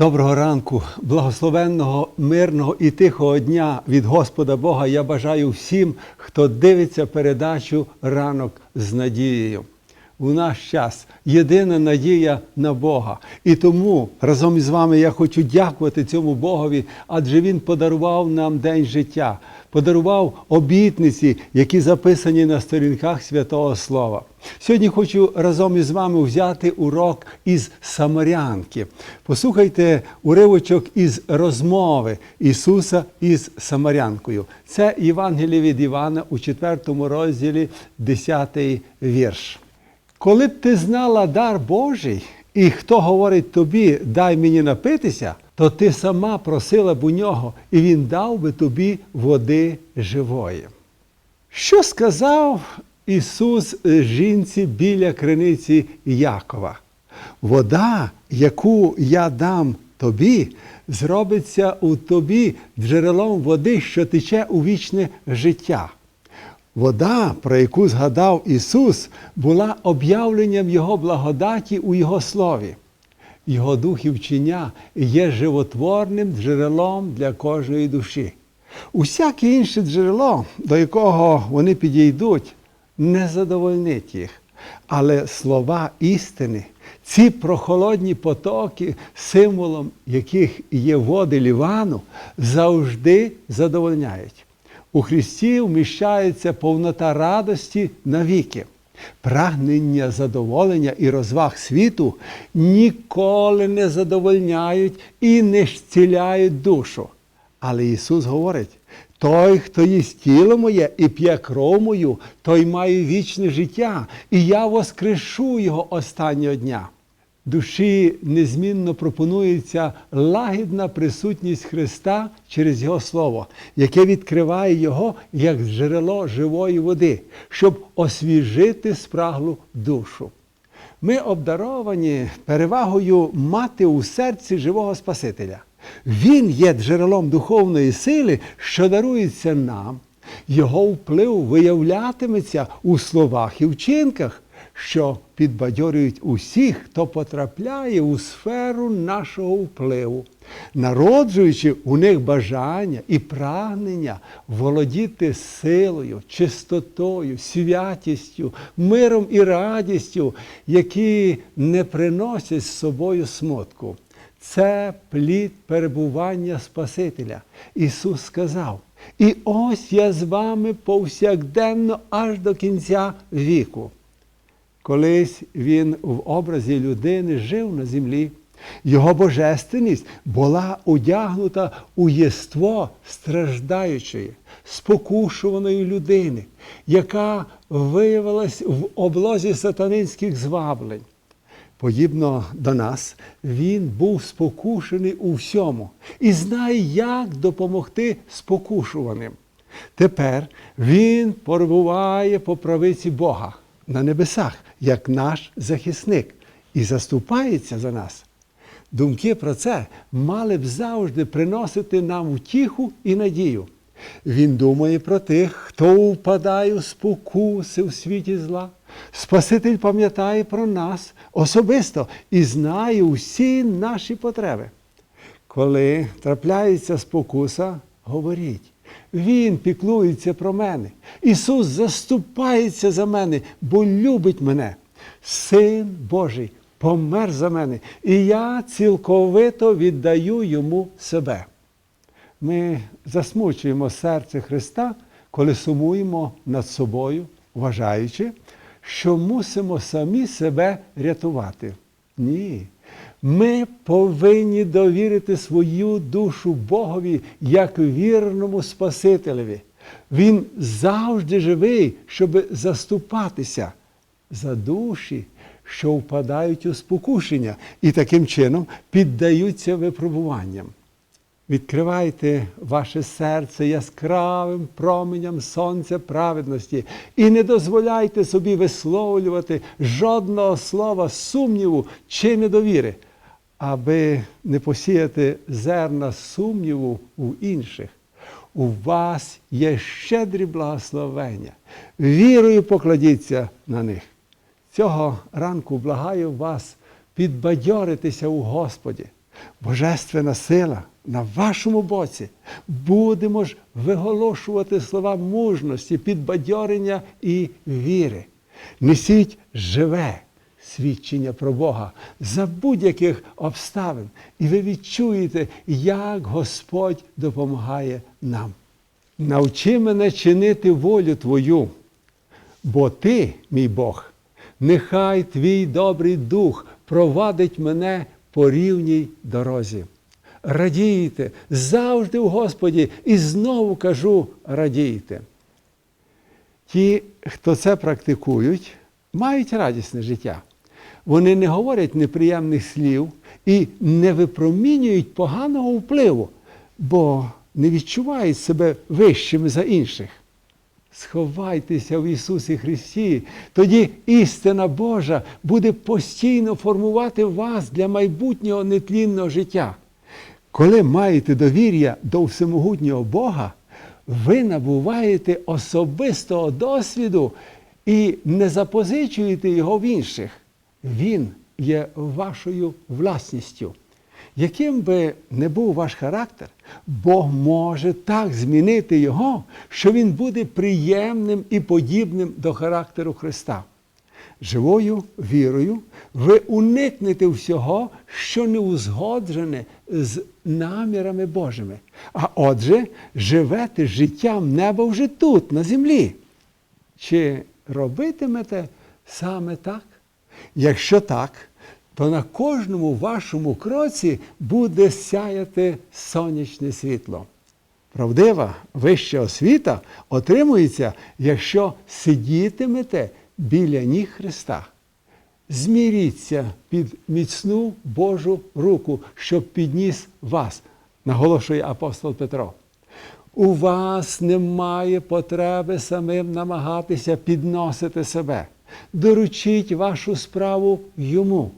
Доброго ранку, благословенного, мирного і тихого дня від Господа Бога я бажаю всім, хто дивиться передачу ранок з надією. У наш час єдина надія на Бога. І тому разом із вами я хочу дякувати цьому Богові, адже Він подарував нам день життя, подарував обітниці, які записані на сторінках святого Слова. Сьогодні хочу разом із вами взяти урок із Самарянки. Послухайте уривочок із розмови Ісуса із Самарянкою. Це Євангеліє від Івана у 4 розділі, 10 вірш. Коли б ти знала дар Божий, і хто говорить тобі, дай мені напитися, то ти сама просила б у нього, і він дав би тобі води живої. Що сказав Ісус жінці біля криниці Якова? Вода, яку я дам тобі, зробиться у тобі джерелом води, що тече у вічне життя. Вода, про яку згадав Ісус, була об'явленням Його благодаті у Його слові. Його дух і вчення є животворним джерелом для кожної душі. Усяке інше джерело, до якого вони підійдуть, не задовольнить їх. Але слова істини, ці прохолодні потоки, символом яких є води Лівану, завжди задовольняють. У Христі вміщається повнота радості навіки. Прагнення задоволення і розваг світу ніколи не задовольняють і не зціляють душу. Але Ісус говорить: той, хто їсть тіло моє і п'є кров мою, той має вічне життя, і я воскрешу його останнього дня. Душі незмінно пропонується лагідна присутність Христа через Його Слово, яке відкриває Його як джерело живої води, щоб освіжити спраглу душу. Ми обдаровані перевагою мати у серці живого Спасителя. Він є джерелом духовної сили, що дарується нам. Його вплив виявлятиметься у словах і вчинках що підбадьорюють усіх, хто потрапляє у сферу нашого впливу, народжуючи у них бажання і прагнення володіти силою, чистотою, святістю, миром і радістю, які не приносять з собою смутку. Це плід перебування Спасителя. Ісус сказав: І ось я з вами повсякденно аж до кінця віку. Колись він в образі людини жив на землі. Його божественність була одягнута у єство страждаючої, спокушуваної людини, яка виявилась в облозі сатанинських зваблень. Подібно до нас, він був спокушений у всьому і знає, як допомогти спокушуваним. Тепер він перебуває по правиці Бога на небесах, як наш захисник, і заступається за нас. Думки про це мали б завжди приносити нам втіху і надію. Він думає про тих, хто впадає у спокуси в світі зла. Спаситель пам'ятає про нас особисто і знає усі наші потреби. Коли трапляється спокуса, говоріть. Він піклується про мене. Ісус заступається за мене, бо любить мене. Син Божий помер за мене, і я цілковито віддаю йому себе. Ми засмучуємо серце Христа, коли сумуємо над собою, вважаючи, що мусимо самі себе рятувати. Ні. Ми повинні довірити свою душу Богові як вірному Спасителеві. Він завжди живий, щоб заступатися за душі, що впадають у спокушення і таким чином піддаються випробуванням. Відкривайте ваше серце яскравим променям сонця праведності і не дозволяйте собі висловлювати жодного слова сумніву чи недовіри, аби не посіяти зерна сумніву у інших. У вас є щедрі благословення. Вірою покладіться на них. Цього ранку благаю вас підбадьоритися у Господі. Божественна сила на вашому боці. Будемо ж виголошувати слова мужності, підбадьорення і віри. Несіть живе свідчення про Бога за будь-яких обставин, і ви відчуєте, як Господь допомагає нам. Навчи мене чинити волю Твою, бо Ти, мій Бог, нехай Твій добрий дух провадить мене по рівній дорозі. Радійте завжди у Господі, і знову кажу, радійте. Ті, хто це практикують, мають радісне життя. Вони не говорять неприємних слів і не випромінюють поганого впливу, бо не відчувають себе вищими за інших. Сховайтеся в Ісусі Христі, тоді істина Божа буде постійно формувати вас для майбутнього нетлінного життя. Коли маєте довір'я до всемогутнього Бога, ви набуваєте особистого досвіду і не запозичуєте його в інших. Він є вашою власністю. Яким би не був ваш характер, Бог може так змінити його, що він буде приємним і подібним до характеру Христа. Живою вірою ви уникнете всього, що не узгоджене з намірами Божими. А отже, живете життям неба вже тут, на землі. Чи робитимете саме так? Якщо так, то на кожному вашому кроці буде сяяти сонячне світло. Правдива вища освіта отримується, якщо сидітимете біля ніг Христа. Зміріться під міцну Божу руку, щоб підніс вас, наголошує апостол Петро. У вас немає потреби самим намагатися підносити себе. Доручіть вашу справу йому.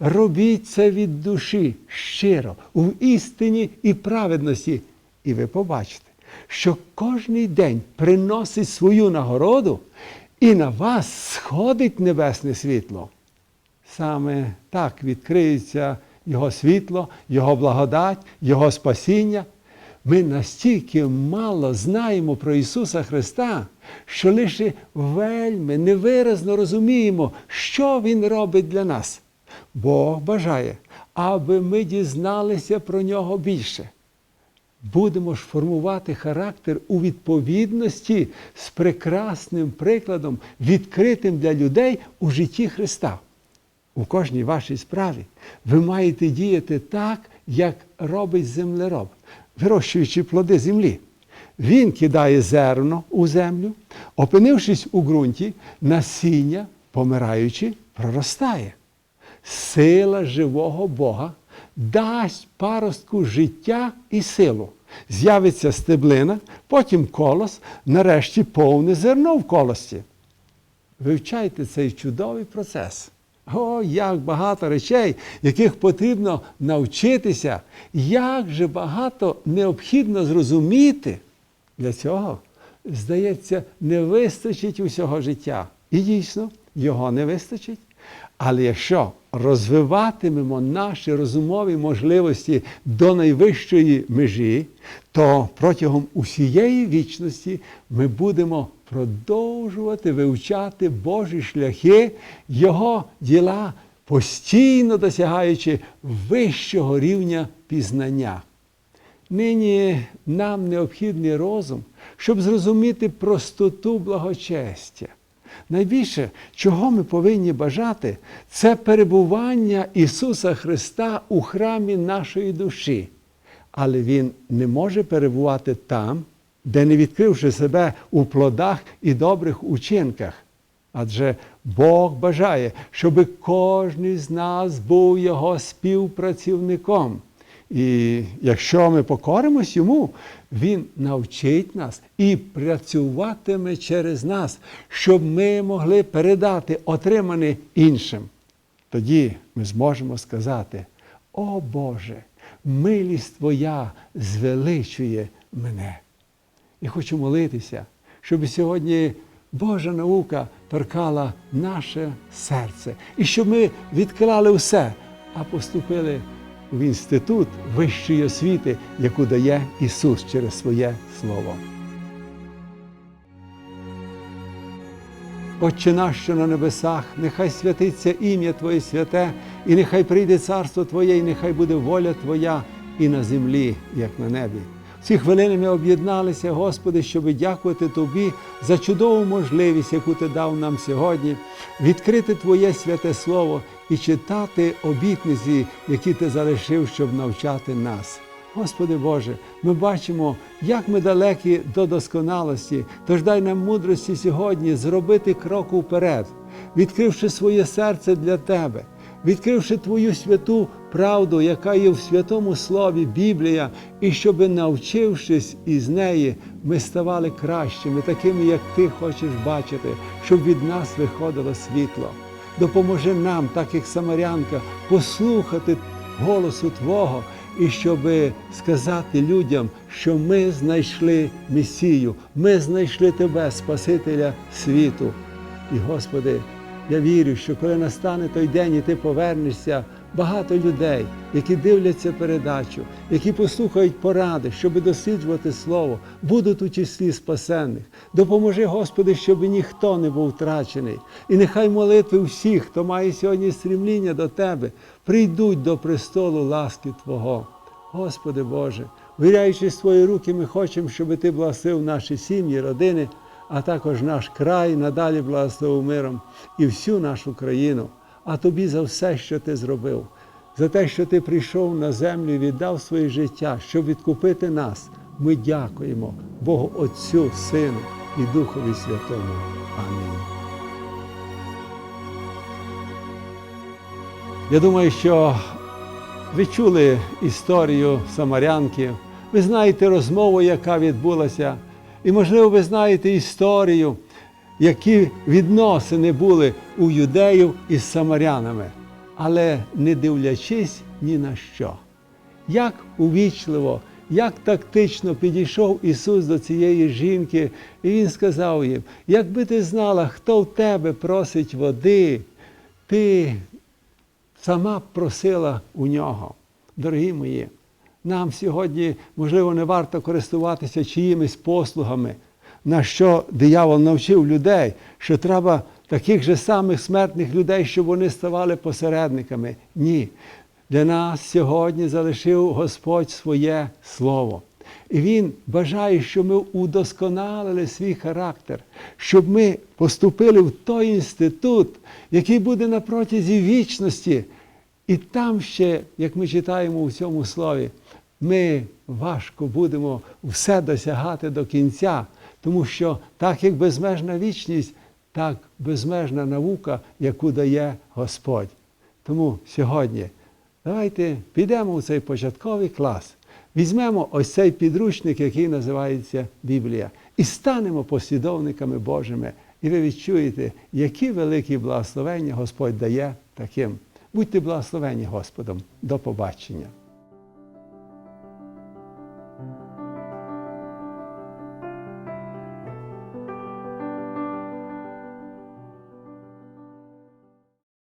Робіть це від душі щиро, у істині і праведності. І ви побачите, що кожний день приносить свою нагороду, і на вас сходить небесне світло. Саме так відкриється Його світло, Його благодать, Його спасіння. Ми настільки мало знаємо про Ісуса Христа, що лише вельми невиразно розуміємо, що Він робить для нас. Бог бажає, аби ми дізналися про нього більше. Будемо ж формувати характер у відповідності з прекрасним прикладом, відкритим для людей у житті Христа. У кожній вашій справі ви маєте діяти так, як робить землероб, вирощуючи плоди землі. Він кидає зерно у землю, опинившись у ґрунті, насіння, помираючи, проростає. Сила живого Бога дасть паростку життя і силу. З'явиться стеблина, потім колос, нарешті повне зерно в колості. Вивчайте цей чудовий процес. О, як багато речей, яких потрібно навчитися, як же багато необхідно зрозуміти. Для цього, здається, не вистачить усього життя. І дійсно, його не вистачить. Але якщо розвиватимемо наші розумові можливості до найвищої межі, то протягом усієї вічності ми будемо продовжувати вивчати Божі шляхи, Його діла, постійно досягаючи вищого рівня пізнання. Нині нам необхідний розум, щоб зрозуміти простоту благочестя. Найбільше, чого ми повинні бажати, це перебування Ісуса Христа у храмі нашої душі. Але Він не може перебувати там, де не відкривши себе у плодах і добрих учинках. Адже Бог бажає, щоб кожен з нас був Його співпрацівником. І якщо ми покоримось йому, він навчить нас і працюватиме через нас, щоб ми могли передати отримане іншим. Тоді ми зможемо сказати: О Боже, милість Твоя звеличує мене. І хочу молитися, щоб сьогодні Божа наука торкала наше серце, і щоб ми відклали все, а поступили в інститут вищої освіти, яку дає Ісус через своє Слово. Отче наш, що на небесах, нехай святиться ім'я Твоє святе, і нехай прийде царство Твоє, і нехай буде воля Твоя і на землі, як на небі. Ці хвилини ми об'єдналися, Господи, щоб дякувати Тобі за чудову можливість, яку Ти дав нам сьогодні, відкрити Твоє святе Слово і читати обітниці, які Ти залишив, щоб навчати нас. Господи Боже, ми бачимо, як ми далекі до досконалості, тож дай нам мудрості сьогодні зробити крок уперед, відкривши своє серце для Тебе, відкривши Твою святу правду, яка є в святому Слові Біблія, і щоб, навчившись із неї, ми ставали кращими, такими, як Ти хочеш бачити, щоб від нас виходило світло. Допоможи нам, так як Самарянка, послухати голосу Твого і щоб сказати людям, що ми знайшли Месію, ми знайшли Тебе, Спасителя світу. І, Господи, я вірю, що коли настане той день і ти повернешся, багато людей, які дивляться передачу, які послухають поради, щоб досліджувати Слово, будуть у числі спасенних. Допоможи, Господи, щоб ніхто не був втрачений. І нехай молитви всіх, хто має сьогодні стрімління до Тебе, прийдуть до престолу ласки Твого. Господи Боже, виряючи Твої руки, ми хочемо, щоб Ти благословив наші сім'ї, родини, а також наш край надалі благословив миром і всю нашу країну. А тобі за все, що ти зробив, за те, що ти прийшов на землю і віддав своє життя, щоб відкупити нас. Ми дякуємо Богу Отцю, Сину і Духові Святому. Амінь. Я думаю, що ви чули історію Самарянки, ви знаєте розмову, яка відбулася, і, можливо, ви знаєте історію, які відносини були у юдеїв із самарянами, але не дивлячись ні на що. Як увічливо, як тактично підійшов Ісус до цієї жінки, і Він сказав їм: якби ти знала, хто в тебе просить води, ти сама просила у нього. Дорогі мої, нам сьогодні, можливо, не варто користуватися чиїмись послугами, на що диявол навчив людей, що треба таких же самих смертних людей, щоб вони ставали посередниками. Ні. Для нас сьогодні залишив Господь своє Слово. І Він бажає, щоб ми удосконалили свій характер, щоб ми поступили в той інститут, який буде на протязі вічності. І там ще, як ми читаємо у цьому слові, ми важко будемо все досягати до кінця, тому що так як безмежна вічність, так безмежна наука, яку дає Господь. Тому сьогодні давайте підемо у цей початковий клас, візьмемо ось цей підручник, який називається Біблія, і станемо послідовниками Божими. І ви відчуєте, які великі благословення Господь дає таким. Будьте благословені Господом. До побачення.